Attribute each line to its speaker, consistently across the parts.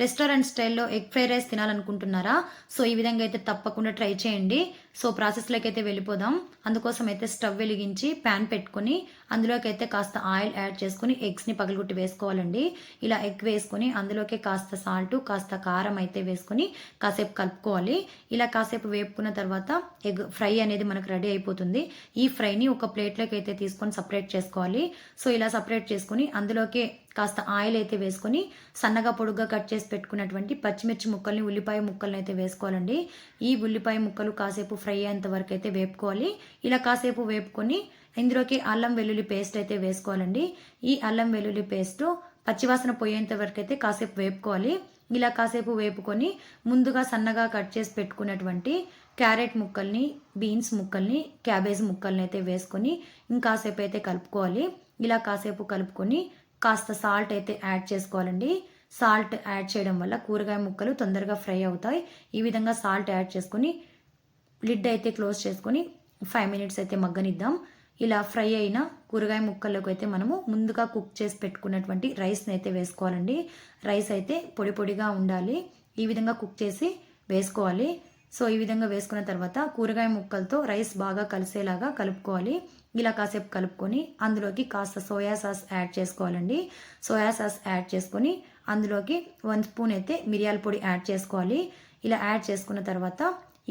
Speaker 1: Restaurant స్టైల్లో egg fried rice తినాలనుకుంటున్నారా? So ఈ విధంగా అయితే తప్పకుండా ట్రై చేయండి. సో ప్రాసెస్లోకి అయితే వెళ్ళిపోదాం. అందుకోసం అయితే స్టవ్ వెలిగించి ప్యాన్ పెట్టుకొని అందులోకి అయితే కాస్త ఆయిల్ యాడ్ చేసుకుని ఎగ్స్ని పగలగొట్టి వేసుకోవాలండి. ఇలా ఎగ్ వేసుకొని అందులోకి కాస్త సాల్ట్ కాస్త కారం అయితే వేసుకొని కాసేపు కలుపుకోవాలి. ఇలా కాసేపు వేపుకున్న తర్వాత ఎగ్ ఫ్రై అనేది మనకు రెడీ అయిపోతుంది. ఈ ఫ్రైని ఒక ప్లేట్లోకి అయితే తీసుకొని సపరేట్ చేసుకోవాలి. సో ఇలా సపరేట్ చేసుకుని అందులోకి కాస్త ఆయిల్ అయితే వేసుకొని సన్నగా పొడుగ్గా కట్ చేసి పెట్టుకున్నటువంటి పచ్చిమిర్చి ముక్కల్ని ఉల్లిపాయ ముక్కల్ని అయితే వేసుకోవాలండి. ఈ ఉల్లిపాయ ముక్కలు కాసేపు ఫ్రై అయ్యేంత వరకు అయితే వేపుకోవాలి. ఇలా కాసేపు వేపుకొని ఇందులోకి అల్లం వెల్లుల్లి పేస్ట్ అయితే వేసుకోవాలండి. ఈ అల్లం వెల్లుల్లి పేస్ట్ పచ్చివాసన పోయేంత వరకు అయితే కాసేపు వేపుకోవాలి. ఇలా కాసేపు వేపుకొని ముందుగా సన్నగా కట్ చేసి పెట్టుకున్నటువంటి క్యారెట్ ముక్కల్ని బీన్స్ ముక్కల్ని క్యాబేజ్ ముక్కల్ని అయితే వేసుకొని ఇంకాసేపు అయితే కలుపుకోవాలి. ఇలా కాసేపు కలుపుకొని కాస్త సాల్ట్ అయితే యాడ్ చేసుకోవాలండి. సాల్ట్ యాడ్ చేయడం వల్ల కూరగాయ ముక్కలు తొందరగా ఫ్రై అవుతాయి. ఈ విధంగా సాల్ట్ యాడ్ చేసుకొని లిడ్ అయితే క్లోజ్ చేసుకొని ఫైవ్ మినిట్స్ అయితే మగ్గనిద్దాం. ఇలా ఫ్రై అయిన కూరగాయ ముక్కల్లోకి అయితే మనము ముందుగా కుక్ చేసి పెట్టుకున్నటువంటి రైస్ని అయితే వేసుకోవాలండి. రైస్ అయితే పొడి పొడిగా ఉండాలి. ఈ విధంగా కుక్ చేసి వేసుకోవాలి. సో ఈ విధంగా వేసుకున్న తర్వాత కూరగాయ ముక్కలతో రైస్ బాగా కలిసేలాగా కలుపుకోవాలి. ఇలా కాసేపు కలుపుకొని అందులోకి కాస్త సోయా సాస్ యాడ్ చేసుకోవాలండి. సోయా సాస్ యాడ్ చేసుకొని అందులోకి వన్ స్పూన్ అయితే మిరియాల పొడి యాడ్ చేసుకోవాలి. ఇలా యాడ్ చేసుకున్న తర్వాత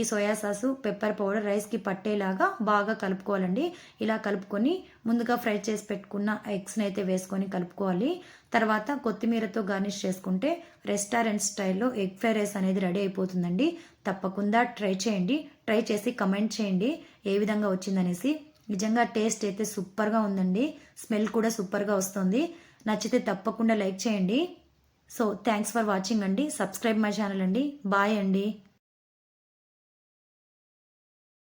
Speaker 1: ఈ సోయా సాసు పెప్పర్ పౌడర్ రైస్కి పట్టేలాగా బాగా కలుపుకోవాలండి. ఇలా కలుపుకొని ముందుగా ఫ్రై చేసి పెట్టుకున్న ఎగ్స్ని అయితే వేసుకొని కలుపుకోవాలి. తర్వాత కొత్తిమీరతో గార్నిష్ చేసుకుంటే రెస్టారెంట్ స్టైల్లో ఎగ్ ఫ్రై రైస్ అనేది రెడీ అయిపోతుందండి. తప్పకుండా ట్రై చేయండి. ట్రై చేసి కమెంట్ చేయండి. ఏ విధంగా వచ్చిందనేసి. నిజంగా టేస్ట్ అయితే సూపర్గా ఉందండి. స్మెల్ కూడా సూపర్గా వస్తుంది. నచ్చితే తప్పకుండా లైక్ చేయండి. సో థ్యాంక్స్ ఫర్ వాచింగ్ అండి. సబ్స్క్రైబ్ మై ఛానల్ అండి. బాయ్ అండి.